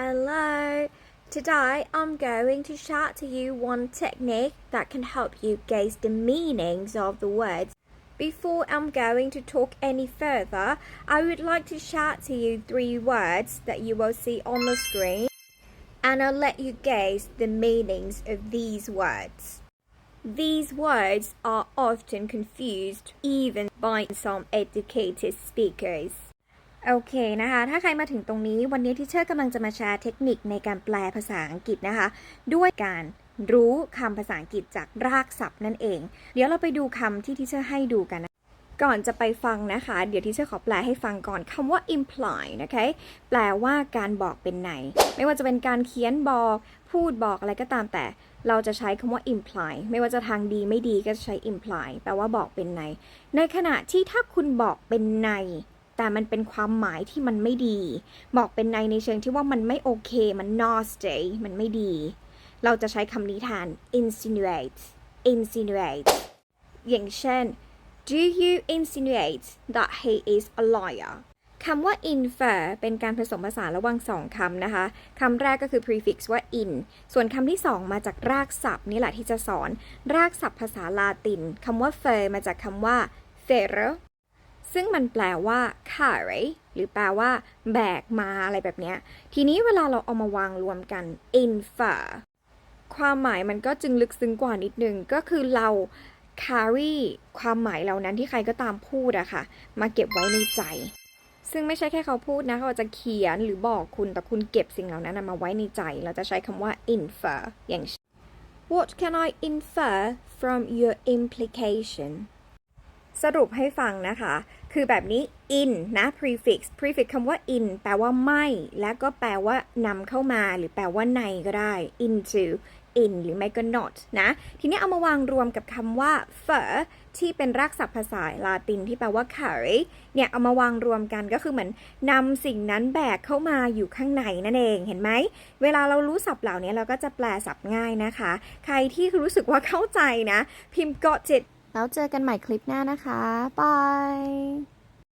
Hello. Today I'm going to share to you one technique that can help you gauge the meanings of the words. Before I'm going to talk any further, I would like to share to you three words that you will see on the screen and I'll let you guess the meanings of these words. These words are often confused even by some educated speakers. โอเคนะคะ ถ้าใครมาถึงตรงนี้วันนี้ที่เชอร์กำลังจะมาแชร์เทคนิคในการแปลภาษาอังกฤษนะคะ ด้วยการรู้คำภาษาอังกฤษจากรากศัพท์นั่นเอง เดี๋ยวเราไปดูคำที่ที่เชอร์ให้ดูกันนะก่อนจะไปฟังนะคะ เดี๋ยวที่เชอร์ขอแปลให้ฟังก่อนคำว่า imply นะคะ แปลว่าการบอกเป็นในไม่ว่าจะเป็นการเขียนบอก พูดบอกอะไรก็ตามแต่เราจะใช้คำว่า imply ไม่ว่าจะทางดีไม่ดีก็จะใช้ imply แปลว่าบอกเป็นใน ในขณะที่ถ้าคุณบอกเป็นใน แต่มันเป็นความหมายที่มันไม่ดี บอกเป็นในในเชิงที่ว่ามันไม่โอเค มัน nasty มันไม่ดี เราจะใช้คำนี้แทน insinuate insinuate อย่างเช่น Do you insinuate that he is a liar คำว่า infer เป็นการผสมผสานระหว่างสองคำนะคะ คำแรกก็คือ prefix ว่า in ส่วนคำที่สองมาจากรากศัพท์นี่แหละที่จะสอน รากศัพท์ภาษาลาติน คำว่า fer มาจากคำว่า ferro ซึ่งมันแปลว่า carry หรือแปลว่า แบกมาอะไรแบบเนี้ย ทีนี้เวลาเราเอามาวางรวมกัน infer ความหมายมันก็จึงลึกซึ้งกว่านิดนึง ก็คือเรา carry ความหมายเหล่านั้นที่ใครก็ตามพูดอะค่ะ มาเก็บไว้ในใจ ซึ่งไม่ใช่แค่เขาพูดนะ เขาจะเขียนหรือบอกคุณ แต่คุณเก็บสิ่งเหล่านั้นมาไว้ในใจ เราจะใช้คำว่า infer อย่างเช่น What can I infer from your implication สรุปให้ฟังนะคะ คือแบบนี้ in นะ prefix prefix คำว่า in แปลว่าไม่ และก็แปลว่านำเข้ามาหรือแปลว่าในก็ได้ into in หรือไม่ก็ not นะ ทีนี้เอามาวางรวมกับคำว่า fur ที่เป็นรากศัพท์ภาษาลาตินที่แปลว่า carry เนี่ยเอามาวางรวมกันก็คือเหมือนนำสิ่งนั้นแบกเข้ามาอยู่ข้างในนั่นเองเห็นไหม เวลาเรารู้ศัพท์เหล่านี้เราก็จะแปลศัพท์ง่ายนะคะ ใครที่รู้สึกว่าเข้าใจนะ พิมพ์ got it แล้วเจอกันใหม่คลิปหน้านะคะ บาย